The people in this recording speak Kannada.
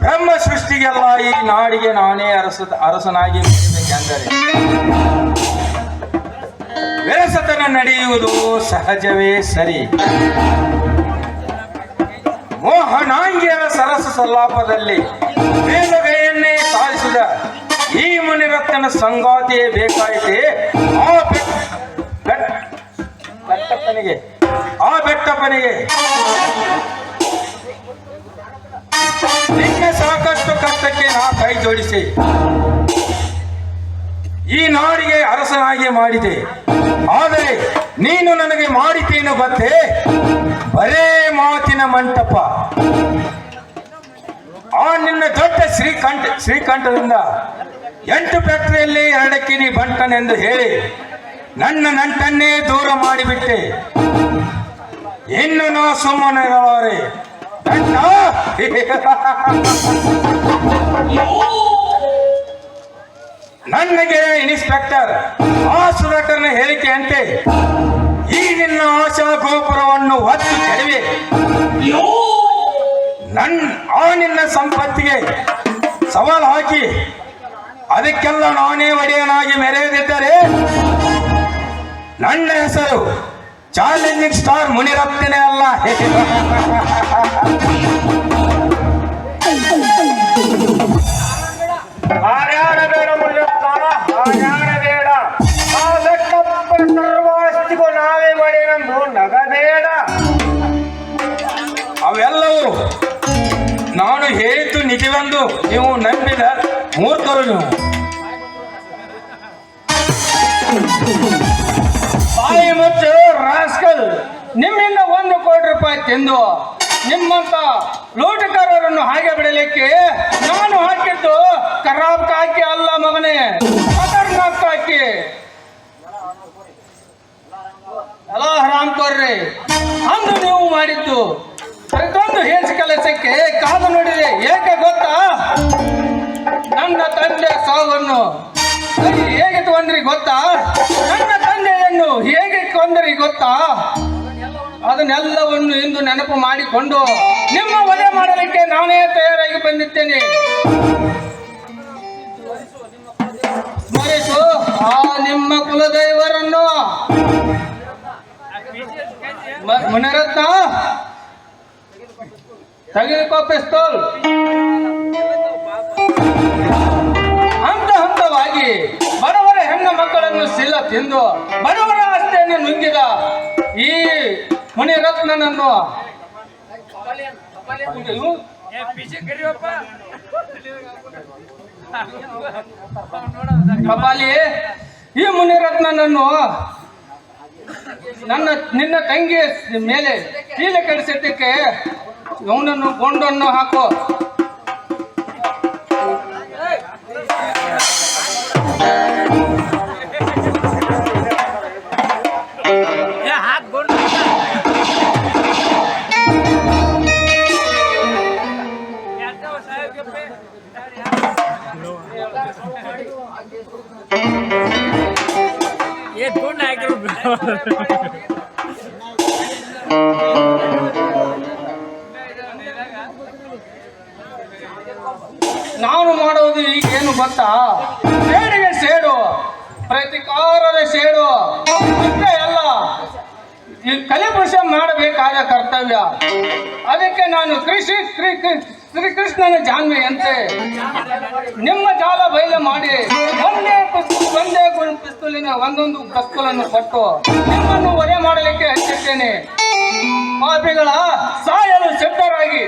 ಬ್ರಹ್ಮ ಸೃಷ್ಟಿಗೆಲ್ಲ ಈ ನಾಡಿಗೆ ನಾನೇ ಅರಸ ಅರಸನಾಗಿ ಮೆರೆಯಬೇಕೆಂದರೆ ವಿರಸತನ ನಡೆಯುವುದು ಸಹಜವೇ ಸರಿ. ಮೋಹನಾಂಗ್ಯರ ಸರಸ ಸಲ್ಲಾಪದಲ್ಲಿ ಮೇಲುಗೈಯನ್ನೇ ಸಾಧಿಸಿದ ಈ ಮುನಿರತ್ನ ಸಂಗಾತಿಯೇ ಬೇಕಾಯಿತೆ? ಬೆಟ್ಟಪ್ಪನಿಗೆ ಆ ಬೆಟ್ಟಪ್ಪನಿಗೆ ನಿನ್ನೆ ಸಾಕಷ್ಟು ಕಷ್ಟಕ್ಕೆ ನಾ ಕೈ ಜೋಡಿಸಿ, ಈ ನಾಡಿಗೆ ಅರಸನಾಗಿ ಮಾಡಿದೆ. ಆದರೆ ನೀನು ನನಗೆ ಮಾಡಿದ್ದೇನು ಗೊತ್ತೇ? ಬರೇ ಮಾತಿನ ಮಂಟಪ. ಆ ನಿನ್ನ ದೊಡ್ಡ ಶ್ರೀಕಂಠ, ಶ್ರೀಕಂಠದಿಂದ ಎಂಟು ಫ್ಯಾಕ್ಟರಿಯಲ್ಲಿ ಎರಡಕ್ಕೆ ನೀ ಬಂಟನೆಂದು ಹೇಳಿ ನನ್ನ ನಂಟನ್ನೇ ದೂರ ಮಾಡಿಬಿಟ್ಟೆ. ಇನ್ನು ನಾ ಸುಮ್ಮನೆ ನಂಟ ನನಗೆ ಇನ್ಸ್ಪೆಕ್ಟರ್, ಆ ಸುಧಾಕರನ ಹೇಳಿಕೆಯಂತೆ ಈ ನಿನ್ನ ಆಶಾ ಗೋಪುರವನ್ನು ಒತ್ತು ಕೆಡವೆ ನನ್ನ ಆ ನಿನ್ನ ಸಂಪತ್ತಿಗೆ ಸವಾಲು ಹಾಕಿ. ಅದಕ್ಕೆಲ್ಲ ನಾನೇ ಒಡೆಯನಾಗಿ ಮೆರೆಯದಿದ್ದರೆ ನನ್ನ ಹೆಸರು ಚಾಲೆಂಜಿಂಗ್ ಸ್ಟಾರ್ ಮುನಿರತ್ನೇ ಅಲ್ಲ. ಹಾರ್ಯಾಡಬೇಡ ಮುಲ್ಲಪ್ಪ ಹಾರ್ಯಾಡಬೇಡ. ಆ ಬೆಟ್ಟಪ್ಪನ ಸರ್ವಾಸ್ತಿಗೂ ನಾವೇ ಮಾಡಿನಂದು ನಗಬೇಡ ಅವೆಲ್ಲವೂ ನಾನು ಹೇಳಿದ್ದು ನಿಜವೆಂದು ನೀವು ನಂಬಿದ ಮೂರ್ತರು ನೀವು. ಮುಚ್ಚು, ರಾಸ್ಕಲ್. ನಿಮ್ಮಿಂದ ಒಂದು ಕೋಟಿ ರೂಪಾಯಿ ತಿಂದು ನಿಮ್ಮಂತ ಲೋಟಕಾರರನ್ನು ಹಾಗೆ ಬಿಡಲಿಕ್ಕೆ ನಾನು ಹಾಕಿದ್ದು ಖರಾಬ್ ಕಾಕಿ ಅಲ್ಲ ಮಗನೇ. ಖತರ್ನಾಕ್ ಕಾಕಿ. ಎಲ್ಲ ಹರಾಮ್ ಕೊರ್ರಿ, ಅಂದು ನೀವು ಮಾಡಿದ್ದು ಪ್ರತಿಯೊಂದು ಹೇಸ್ ಕೆಲಸಕ್ಕೆ ಕಾದು ನೋಡಿದೆ ಏಕೆ ಗೊತ್ತಾ? ನನ್ನ ತಂದೆ ಸಾವನ್ನು ಹೇಗೆ ತಗೊಂಡ್ರಿ ಗೊತ್ತಾ? ನನ್ನ ಗೊತ್ತಾ ಅದನ್ನೆಲ್ಲವನ್ನು ಇಂದು ನೆನಪು ಮಾಡಿಕೊಂಡು ನಿಮ್ಮ ವಧೆ ಮಾಡಲಿಕ್ಕೆ ನಾನೇ ತಯಾರಾಗಿ ಬಂದಿದ್ದೇನೆ. ಸ್ಮರಿಸು ಆ ನಿಮ್ಮ ಕುಲದೈವರನ್ನು. ಮುನರತ್ನ, ತೆಗೆದುಕೋ ಪಿಸ್ತೂಲ್. ಹಂತ ಹಂತವಾಗಿ ಬಡವರ ಹೆಣ್ಣು ಮಕ್ಕಳನ್ನು ಸಿಲ್ಲ ತಿಂದು ಬಡವರ ಆಸ್ತಿಯನ್ನು ನುಂಗಿದ ಮುನಿರತ್ನನನ್ನು ಕಪಾಲಿ. ಈ ಮುನಿರತ್ನನನ್ನು ನನ್ನ ನಿನ್ನ ತಂಗಿ ಮೇಲೆ ಚೀಲ ಕೆಡಿಸಿದ್ದಕ್ಕೆ ಅವನನ್ನು ಗೊಂಡನ್ನು ಹಾಕು. ನಾನು ಮಾಡೋದು ಈಗೇನು ಗೊತ್ತಾ? ಸೇಡಿಗೆ ಸೇಡು ಪ್ರತಿಕಾರದ ಸೇಡು. ಎಲ್ಲ ಈ ಕಲಿಪುರುಷ ಮಾಡಬೇಕಾದ ಕರ್ತವ್ಯ. ಅದಕ್ಕೆ ನಾನು ಕೃಷಿ ಶ್ರೀಕೃಷ್ಣನ ಜಾನ್ಮೆಯಂತೆ ನಿಮ್ಮ ಜಾಲ ಬಯಲು ಮಾಡಿ ಒಂದೇ ಒಂದೇ ಪಿಸ್ತೂಲಿನ ಒಂದೊಂದು ಕಸ್ತೂಲನ್ನು ಕೊಟ್ಟು ನಿಮ್ಮನ್ನು ಒಲೆ ಮಾಡಲಿಕ್ಕೆ ಹಚ್ಚಿದ್ದೇನೆ ಪಾಪಿಗಳ ಸಾಯಲು ಸಿದ್ಧರಾಗಿ.